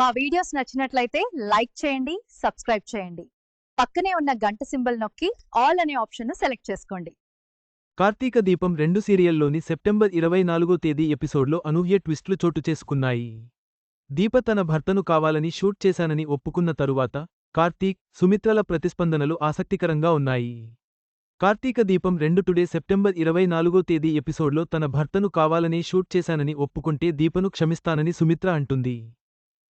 మా వీడియోస్ నచ్చినట్లయితే లైక్ చేయండి సబ్స్క్రైబ్ చేయండి. పక్కనే ఉన్న గంట సింబల్ నొక్కి ఆల్ అనే ఆప్షన్ను సెలెక్ట్ చేసుకోండి. కార్తీక దీపం రెండు సీరియల్లోని సెప్టెంబర్ ఇరవై నాలుగో తేదీ ఎపిసోడ్లో అనూహ్య ట్విస్ట్లు చోటు చేసుకున్నాయి. దీప తన భర్తను కావాలని షూట్ చేశానని ఒప్పుకున్న తరువాత కార్తీక్ సుమిత్రల ప్రతిస్పందనలు ఆసక్తికరంగా ఉన్నాయి. కార్తీక దీపం రెండు టుడే సెప్టెంబర్ ఇరవై నాలుగో తేదీ ఎపిసోడ్లో తన భర్తను కావాలనే షూట్ చేశానని ఒప్పుకుంటే దీపను క్షమిస్తానని సుమిత్ర అంటుంది.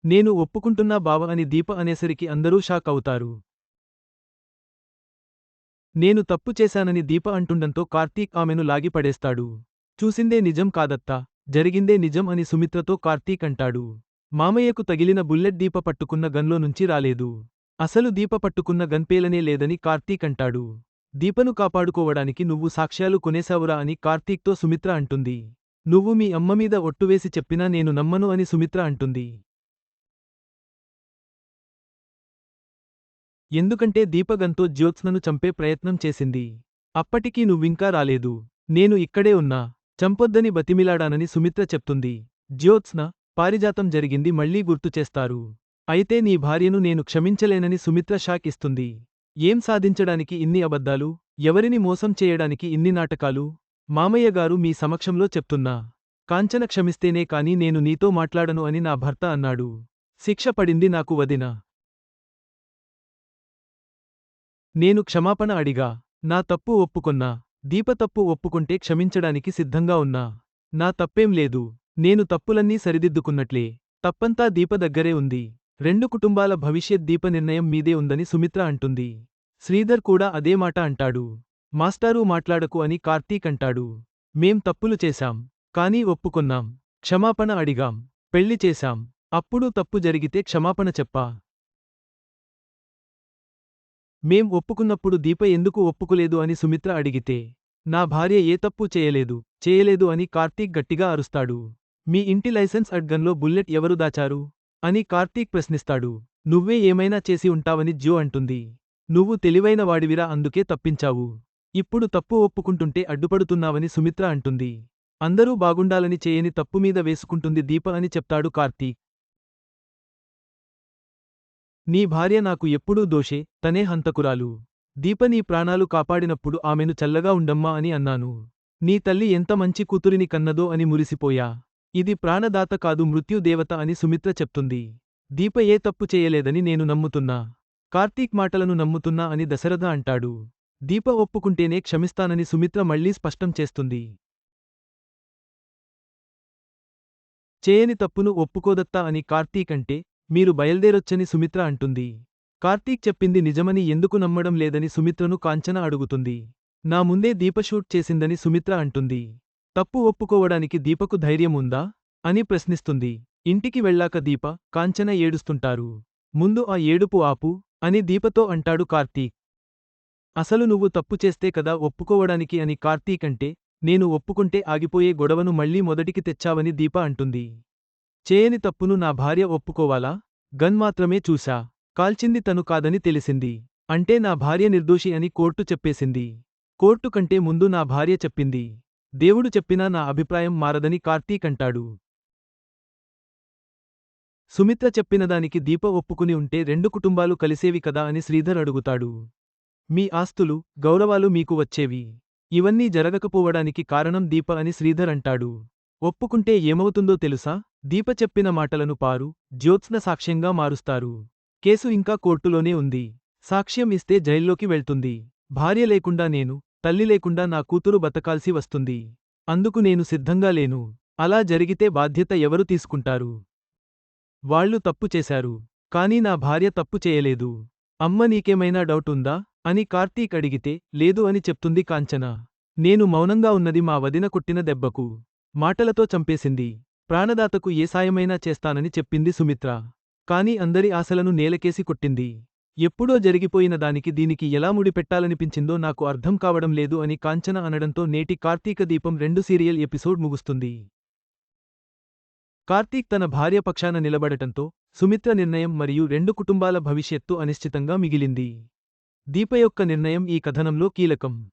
నేను ఒప్పుకుంటున్నా బావ అని దీప అనేసరికి అందరూ షాక్ అవుతారు. నేను తప్పు చేశానని దీప అంటుండంతో కార్తీక్ ఆమెను లాగిపడేస్తాడు చూసిందే నిజం కాదత్తా జరిగిందే నిజం అని సుమిత్రతో కార్తీక్ అంటాడు. మామయ్యకు తగిలిన బుల్లెట్ దీప పట్టుకున్న గన్లో నుంచి రాలేదు. అసలు దీప పట్టుకున్న గన్పేలనే లేదని కార్తీక్ అంటాడు. దీపను కాపాడుకోవడానికి నువ్వు సాక్ష్యాలు కొనేశావురా అని కార్తీక్తో సుమిత్ర అంటుంది. నువ్వు మీ అమ్మమీద ఒట్టువేసి చెప్పినా నేను నమ్మను అని సుమిత్ర అంటుంది. ఎందుకంటే దీపగంతో జ్యోత్స్నను చంపే ప్రయత్నం చేసింది. అప్పటికీ నువ్వింకా రాలేదు. నేను ఇక్కడే ఉన్నా. చంపొద్దని బతిమిలాడానని సుమిత్ర చెప్తుంది. జ్యోత్స్న పారిజాతం జరిగింది మళ్ళీ గుర్తు చేస్తారు. అయితే నీ భార్యను నేను క్షమించలేనని సుమిత్ర షాక్ ఇస్తుంది. ఏం సాధించడానికి ఇన్ని అబద్ధాలు? ఎవరిని మోసం చేయడానికి ఇన్ని నాటకాలు? మామయ్యగారు మీ సమక్షంలో చెప్తున్నా. కాంచన క్షమిస్తేనే కాని నేను నీతో మాట్లాడను అని నా భర్త అన్నాడు. శిక్ష పడింది నాకు వదిన. నేను క్షమాపణ అడిగా నా తప్పు ఒప్పుకొన్నా దీప తప్పు ఒప్పుకుంటే క్షమించడానికి సిద్ధంగా ఉన్నా. నా తప్పేం లేదు నేను తప్పులన్నీ సరిదిద్దుకున్నట్లే తప్పంతా దీప దగ్గరే ఉంది రెండు కుటుంబాల భవిష్యత్ దీప నిర్ణయం మీదే ఉందని సుమిత్ర అంటుంది. శ్రీధర్ కూడా అదే మాట అంటాడు. మాస్టారు మాట్లాడకు అని కార్తీక్ అంటాడు. మేం తప్పులు చేశాం కానీ ఒప్పుకొన్నాం క్షమాపణ అడిగాం పెళ్ళి చేశాం అప్పుడు తప్పు జరిగితే క్షమాపణ చెప్పా. మేం ఒప్పుకున్నప్పుడు దీప ఎందుకు ఒప్పుకోలేదు అని సుమిత్ర అడిగితే నా భార్య ఏ తప్పు చేయలేదు చేయలేదు అని కార్తీక్ గట్టిగా అరుస్తాడు. మీ ఇంటి లైసెన్స్ అడ్గన్లో బుల్లెట్ ఎవరు దాచారు? అని కార్తీక్ ప్రశ్నిస్తాడు. నువ్వే ఏమైనా చేసి ఉంటావని జ్యో అంటుంది. నువ్వు తెలివైన వాడివిరా అందుకే తప్పించావు. ఇప్పుడు తప్పు ఒప్పుకుంటుంటే అడ్డుపడుతున్నావని సుమిత్ర అంటుంది. అందరూ బాగుండాలని చేయని తప్పు మీద వేసుకుంటుంది దీప అని చెప్తాడు కార్తీక్. నీ భార్య నాకు ఎప్పుడూ దోషే తనే హంతకురాలు. దీప నీ ప్రాణాలు కాపాడినప్పుడు ఆమెను చల్లగా ఉండమ్మా అని అన్నాను. నీ తల్లి ఎంత మంచి కూతురిని కన్నదో అని మురిసిపోయా. ఇది ప్రాణదాత కాదు మృత్యుదేవత అని సుమిత్ర చెప్తుంది. దీప ఏ తప్పు చేయలేదని నేను నమ్ముతున్నా. కార్తీక్ మాటలను నమ్ముతున్నా అని దశరథ అంటాడు. దీప ఒప్పుకుంటేనే క్షమిస్తానని సుమిత్ర మళ్ళీ స్పష్టం చేస్తుంది. చేయని తప్పును ఒప్పుకోదత్తా అని కార్తీక్ అంటే మీరు బయల్దేరొచ్చని సుమిత్ర అంటుంది. కార్తీక్ చెప్పింది నిజమని ఎందుకు నమ్మడం లేదని సుమిత్రను కాంచన అడుగుతుంది. నా ముందే దీప షూట్ చేసిందని సుమిత్ర అంటుంది. తప్పు ఒప్పుకోవడానికి దీపకు ధైర్యం ఉందా? అని ప్రశ్నిస్తుంది. ఇంటికి వెళ్ళాక దీప కాంచన ఏడుస్తుంటారు. ముందు ఆ ఏడుపు ఆపు అని దీపతో అంటాడు కార్తీక్. అసలు నువ్వు తప్పు చేస్తే కదా ఒప్పుకోవడానికి అని కార్తీక్ అంటే నేను ఒప్పుకుంటే ఆగిపోయే గొడవను మళ్ళీ మొదటికి తెచ్చావని దీప అంటుంది. చేయని తప్పును నా భార్య ఒప్పుకోవాలా? గన్ మాత్రమే చూశా. కాల్చింది తను కాదని తెలిసింది. అంటే నా భార్య నిర్దోషి అని కోర్టు చెప్పేసింది. కోర్టు కంటే ముందు నా భార్య చెప్పింది. దేవుడు చెప్పినా నా అభిప్రాయం మారదని కార్తీక్ అంటాడు. సుమిత్ర చెప్పినదానికి దీప ఒప్పుకుని ఉంటే రెండు కుటుంబాలు కలిసేవి కదా అని శ్రీధర్ అడుగుతాడు. మీ ఆస్తులు గౌరవాలు మీకు వచ్చేవి. ఇవన్నీ జరగకపోవడానికి కారణం దీప అని శ్రీధర్ అంటాడు. ఒప్పుకుంటే ఏమవుతుందో తెలుసా? దీప చెప్పిన మాటలను పారు జ్యోత్స్న సాక్ష్యంగా మారుస్తారు. కేసు ఇంకా కోర్టులోనే ఉంది. సాక్ష్యం ఇస్తే జైల్లోకి వెళ్తుంది. భార్య లేకుండా నేను తల్లి లేకుండా నా కూతురు బతకాల్సి వస్తుంది. అందుకు నేను సిద్ధంగా లేను. అలా జరిగితే బాధ్యత ఎవరు తీసుకుంటారు? వాళ్ళు తప్పు చేశారు. కానీ నా భార్య తప్పు చేయలేదు. అమ్మ నీకేమైనా డౌట్ ఉందా? అని కార్తీక్ అడిగితే లేదు అని చెప్తుంది కాంచన. నేను మౌనంగా ఉన్నది మా వదిన కొట్టిన దెబ్బకు. మాటలతో చంపేసింది. ప్రాణదాతకు ఏ సాయమైనా చేస్తానని చెప్పింది సుమిత్ర. కాని అందరి ఆశలను నేలకేసి కొట్టింది. ఎప్పుడో జరిగిపోయిన దానికి దీనికి ఎలా ముడిపెట్టాలనిపించిందో నాకు అర్థం కావడం లేదు అని కాంచన అనడంతో నేటి కార్తీక దీపం రెండు సీరియల్ ఎపిసోడ్ ముగుస్తుంది. కార్తీక్ తన భార్య పక్షాన నిలబడటంతో సుమిత్ర నిర్ణయం మరియు రెండు కుటుంబాల భవిష్యత్తు అనిశ్చితంగా మిగిలింది. దీప యొక్క నిర్ణయం ఈ కథనంలో కీలకం.